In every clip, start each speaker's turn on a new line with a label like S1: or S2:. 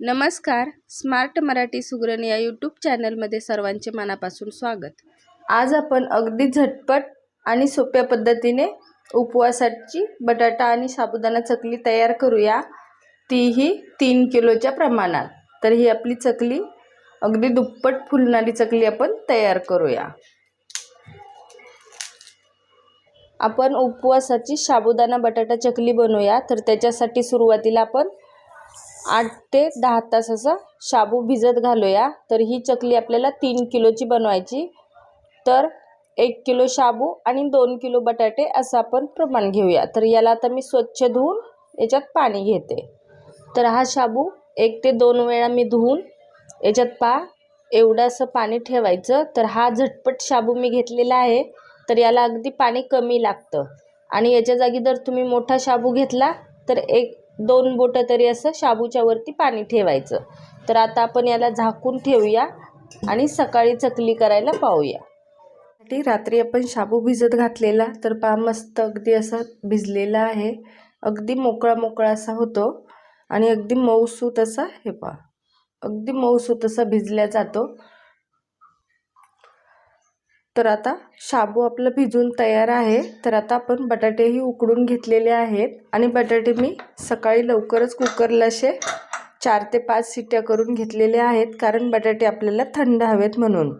S1: नमस्कार स्मार्ट मराठी सुगरण या यूट्यूब चॅनलमध्ये सर्वांचे मनापासून स्वागत. आज आपण अगदी झटपट आणि सोप्या पद्धतीने उपवासाची बटाटा आणि साबुदाणा चकली तयार करूया. तीही तीन किलोच्या प्रमाणात. तर ही आपली चकली अगदी दुप्पट फुलणारी चकली आपण तयार करूया. आपण उपवासाची साबुदाणा बटाटा चकली बनवूया. तर त्याच्यासाठी सुरुवातीला आपण आठ ते दहा तास असं शाबू भिजत घालूया. तर ही चकली आपल्याला तीन किलोची बनवायची. तर एक किलो शाबू आणि दोन किलो बटाटे असं आपण प्रमाण घेऊया. तर याला आता मी स्वच्छ धुवून याच्यात पाणी घेते. तर हा शाबू एक ते दोन वेळा मी धुवून याच्यात पा एवढंसं पाणी ठेवायचं. तर हा झटपट शाबू मी घेतलेला आहे. तर याला अगदी पाणी कमी लागतं. आणि याच्या जागी जर तुम्ही मोठा शाबू घेतला तर एक दोन बोटं तरी असं शाबूच्या वरती पाणी ठेवायचं. तर आता आपण याला झाकून ठेवूया आणि सकाळी चकली करायला पाहूया. रात्री आपण शाबू भिजत घातलेला तर पा मस्त अगदी असा भिजलेला आहे. अगदी मोकळा मोकळा असा होतो. आणि अगदी मऊसूत असा हे पा अगदी मऊसूत असा भिजल्या जातो. तर आता शाबू आपलं भिजून तयार आहे. तर आता आपण बटाटेही उकडून घेतलेले आहेत. आणि बटाटे मी सकाळी लवकरच कुकरला असे चार ते पाच शिट्ट्या करून घेतलेले आहेत. कारण बटाटे आपल्याला थंड हवेत म्हणून.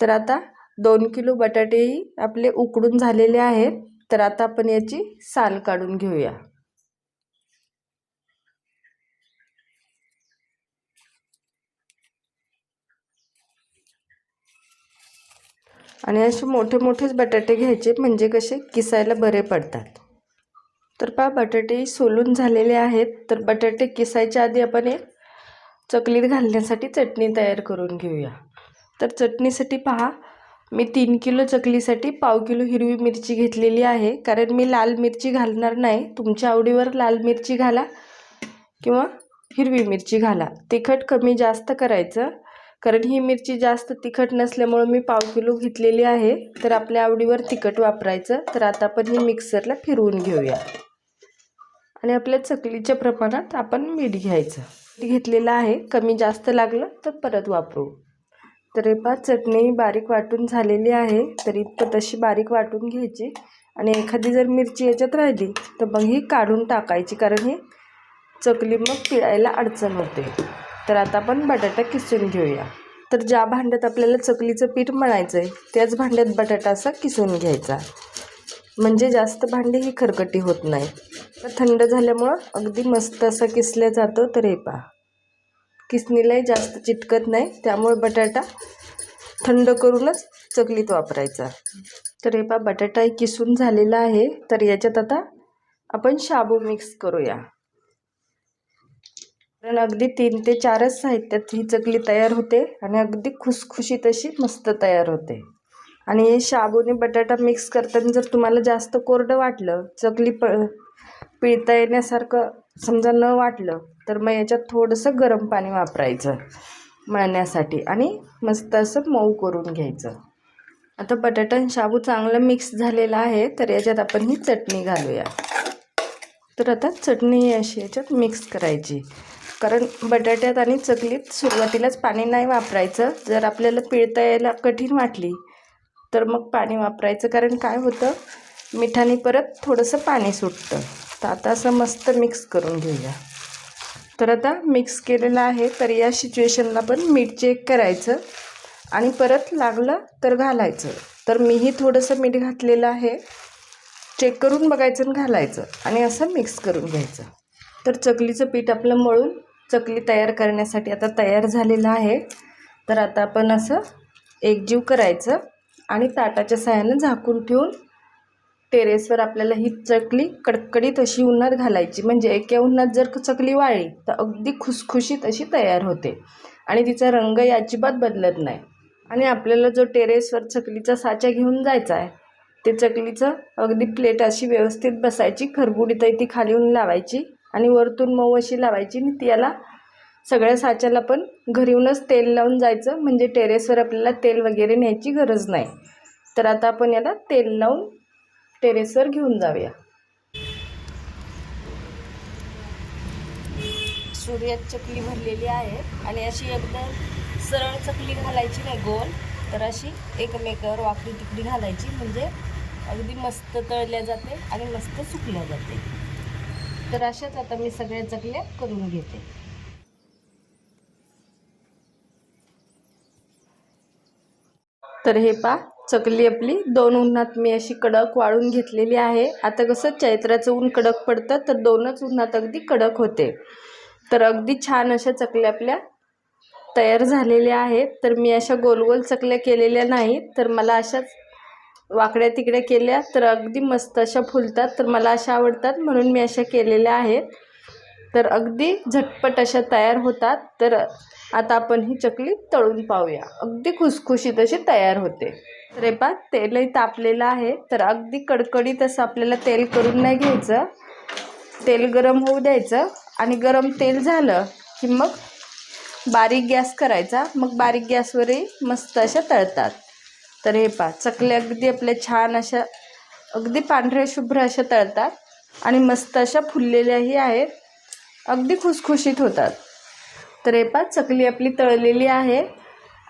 S1: तर आता दोन किलो बटाटेही आपले उकडून झालेले आहेत. तर आता आपण याची साल काढून घेऊया. आणि असे मोठे मोठेच बटाटे घ्यायचे म्हणजे कसे किसायला बरे पडतात. तर पहा बटाटे सोलून झालेले आहेत. तर बटाटे किसायच्या आधी आपण एक चकलीत घालण्यासाठी चटणी तयार करून घेऊया. तर चटणीसाठी पहा मी तीन किलो चकलीसाठी पाव किलो हिरवी मिरची घेतलेली आहे. कारण मी लाल मिरची घालणार नाही. तुमच्या आवडीवर लाल मिरची घाला किंवा हिरवी मिरची घाला. तिखट कमी जास्त करायचं. कारण ही मिरची जास्त तिखट नसल्यामुळं मी पाव किलो घेतलेली आहे. तर आपल्या आवडीवर तिखट वापरायचं. तर आता आपण ही मिक्सरला फिरवून घेऊया. आणि आपल्या चकलीच्या प्रमाणात आपण मीठ घ्यायचं. मीठ घेतलेलं आहे. कमी जास्त लागलं तर परत वापरू. तर हे पा चटणी बारीक वाटून झालेली आहे. तर तशी बारीक वाटून घ्यायची. आणि एखादी जर मिरची याच्यात राहिली तर मग ही काढून टाकायची. कारण ही चकली मग पिळायला अडचण होते. तर आता आपण बटाटा किसून घेऊया. तर ज्या भांड्यात आपल्याला चकलीचं पीठ मळायचं आहे त्याच भांड्यात बटाटा असा किसून घ्यायचा. म्हणजे जास्त भांडी ही खरकटी होत नाही. तर थंड झाल्यामुळं अगदी मस्त असं किसल्या जातं तर हे पहा. किसणीलाही जास्त चिटकत नाही त्यामुळे बटाटा थंड करूनच चकलीत वापरायचा. तर हे पहा बटाटाही किसून झालेला आहे. तर याच्यात आता आपण शाबू मिक्स करूया. कारण अगदी तीन ते चारच साहित्यात ही चकली तयार होते आणि अगदी खुसखुशीत अशी मस्त तयार होते. आणि हे शाबूने बटाटा मिक्स करताना जर तुम्हाला जास्त कोरडं वाटलं चकली प पिळता येण्यासारखं समजा न वाटलं तर मग याच्यात थोडंसं गरम पाणी वापरायचं मळण्यासाठी आणि मस्त असं मऊ करून घ्यायचं. आता बटाटा आणि शाबू चांगलं मिक्स झालेला आहे तर याच्यात आपण ही चटणी घालूया. तर आता चटणी अशी याच्यात मिक्स करायची. कारण बटाट्यात आणि चकलीत सुरुवातीलाच पाणी नाही वापरायचं. जर आपल्याला पिळता यायला कठीण वाटली तर मग पाणी वापरायचं. कारण काय होतं? मिठाने परत थोडंसं पाणी सुटतं. तर आता असं मस्त मिक्स करून घेऊया. तर आता मिक्स केलेलं आहे तर या सिच्युएशनला पण मीठ चेक करायचं आणि परत लागलं तर घालायचं. तर मीही थोडंसं मीठ घातलेलं आहे. चेक करून बघायचं आणि घालायचं आणि असं मिक्स करून घ्यायचं. तर चकलीचं पीठ आपलं मळून चकली तयार करण्यासाठी आता तयार झालेलं आहे. तर आता आपण असं एकजीव करायचं आणि ताटाच्या साह्यानं झाकून ठेवून टेरेसवर आपल्याला ही चकली कडकडीत अशी उन्हात घालायची. म्हणजे एका उन्हात जर चकली वाळली तर अगदी खुसखुशीत अशी तयार होते. आणि तिचा रंग अजिबात बदलत नाही. आणि आपल्याला जो टेरेसवर चकलीचा साचा घेऊन जायचा आहे ते चकलीचं अगदी प्लेट अशी व्यवस्थित बसायची खरबुडीतही ती खाली येऊन लावायची. आणि वरतून मऊ अशी लावायची आणि त्याला सगळ्या साच्याला पण घरीहूनच तेल लावून जायचं. म्हणजे टेरेसवर आपल्याला तेल वगैरे न्यायची गरज नाही. तर आता आपण याला तेल लावून टेरेसवर घेऊन जाऊया. सूर्यात चकली भरलेली आहे आणि अशी एकदम सरळ चकली घालायची नाही गोल. तर अशी एकमेकावर वाकडी तिकडी घालायची. म्हणजे अगदी मस्त तळल्या जाते आणि मस्त सुकल्या जाते. तर अशाच आता मी सगळ्या चकल्या करून घेते. तर हे पा चकली आपली. दोन उन्हात मी अशी कडक वाळून घेतलेली आहे. आता कसं चैत्राचं ऊन कडक पडतं तर दोनच उन्हात अगदी कडक होते. तर अगदी छान अशा चकल्या आपल्या तयार झालेल्या आहेत. तर मी अशा गोल गोल चकल्या केलेल्या नाहीत. तर मला अशाच वाकड्या तिकड्या केल्या तर अगदी मस्त अशा फुलतात तर मला अशा आवडतात म्हणून मी अशा केलेल्या आहेत. तर अगदी झटपट अशा तयार होतात तर आता आपण ही चकली तळून पाहूया. अगदी खुसखुशीत अशी तयार होते. तर हे तेलही तापलेलं आहे तर अगदी कडकडीत असं आपल्याला तेल करून नाही घ्यायचं. तेल गरम होऊ द्यायचं आणि गरम तेल झालं की मग बारीक गॅस करायचा. मग बारीक गॅसवरही मस्त अशा तळतात. तर हे पा चकल्या अगदी आपल्या छान अशा अगदी पांढऱ्या शुभ्र अशा तळतात आणि मस्त अशा फुललेल्याही आहेत. अगदी खुसखुशीत होतात. तर हे पा चकली आपली तळलेली आहे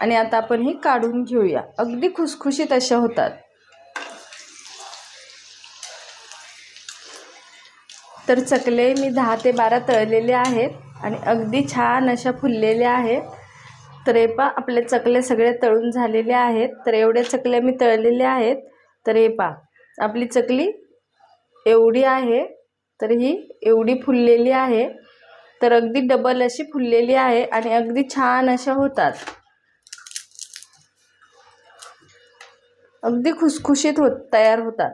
S1: आणि आता आपण ही काढून घेऊया. अगदी खुसखुशीत अशा होतात. तर चकले मी दहा ते बारा तळलेले आहेत आणि अगदी छान अशा फुललेल्या आहेत. तर हे पा आपले चकले सगळे तळून झालेले आहेत. तर एवढ्या चकल्या मी तळलेल्या आहेत. तर हे पा आपली चकली एवढी आहे तर ही एवढी फुललेली आहे. तर अगदी डबल अशी फुललेली आहे आणि अगदी छान अशा होतात. अगदी खुसखुशीत होत तयार होतात.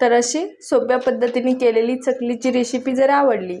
S1: तर अशी सोप्या पद्धतीने केलेली चकलीची रेसिपी जर आवडली